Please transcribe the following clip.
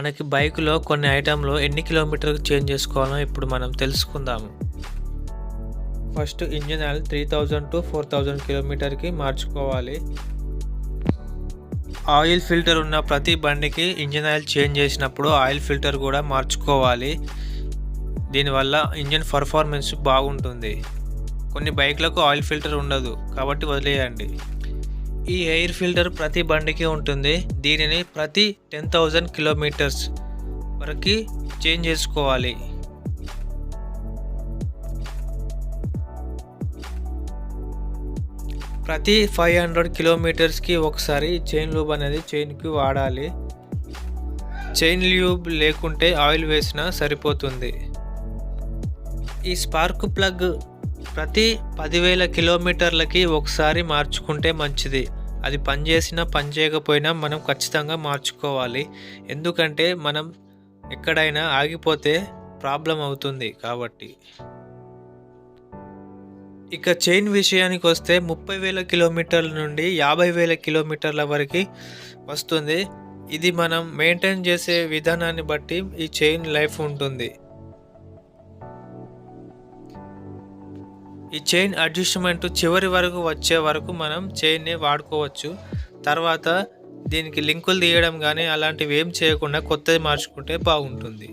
మనకి బైక్‌లో కొన్ని ఐటెంలు ఎన్ని కిలోమీటర్‌కి చేంజ్ చేసుకోవాలో ఇప్పుడు మనం తెలుసుకుందాము. ఫస్ట్ ఇంజిన్ ఆయిల్ 3000-4000 కిలోమీటర్‌కి మార్చుకోవాలి. ఆయిల్ ఫిల్టర్ ఉన్న ప్రతి బండికి ఇంజిన్ ఆయిల్ చేంజ్ చేసినప్పుడు ఆయిల్ ఫిల్టర్ కూడా మార్చుకోవాలి. దీనివల్ల ఇంజిన్ పర్ఫార్మెన్స్ బాగుంటుంది. కొన్ని బైక్‌లకు ఆయిల్ ఫిల్టర్ ఉండదు కాబట్టి వదిలేయండి. ఈ ఎయిర్ ఫిల్టర్ ప్రతి బండికి ఉంటుంది. దీనిని ప్రతి 10000 కిలోమీటర్స్ వరకి చేంజ్ చేసుకోవాలి. ప్రతి 500 కిలోమీటర్స్‌కి ఒకసారి చైన్ లూబ్ అనేది చైన్‌కి వాడాలి. చైన్ ల్యూబ్ లేకుంటే ఆయిల్ వేసినా సరిపోతుంది. ఈ స్పార్క్ ప్లగ్ ప్రతి పదివేల కిలోమీటర్లకి ఒకసారి మార్చుకుంటే మంచిది. అది పనిచేసినా పని చేయకపోయినా మనం ఖచ్చితంగా మార్చుకోవాలి. ఎందుకంటే మనం ఎక్కడైనా ఆగిపోతే ప్రాబ్లం అవుతుంది కాబట్టి. ఇక చైన్ విషయానికి వస్తే ముప్పై వేల కిలోమీటర్ల నుండి యాభై వేల కిలోమీటర్ల వరకు వస్తుంది. ఇది మనం మెయింటైన్ చేసే విధానాన్ని బట్టి ఈ చైన్ లైఫ్ ఉంటుంది. ఈ చైన్ అడ్జస్ట్‌మెంట్ చివరి వరకు వచ్చే వరకు మనం చైన్‌ని వాడుకోవచ్చు. తర్వాత దీనికి లింకులు తీయడం కానీ అలాంటివి ఏం చేయకుండా కొత్తది మార్చుకుంటే బాగుంటుంది.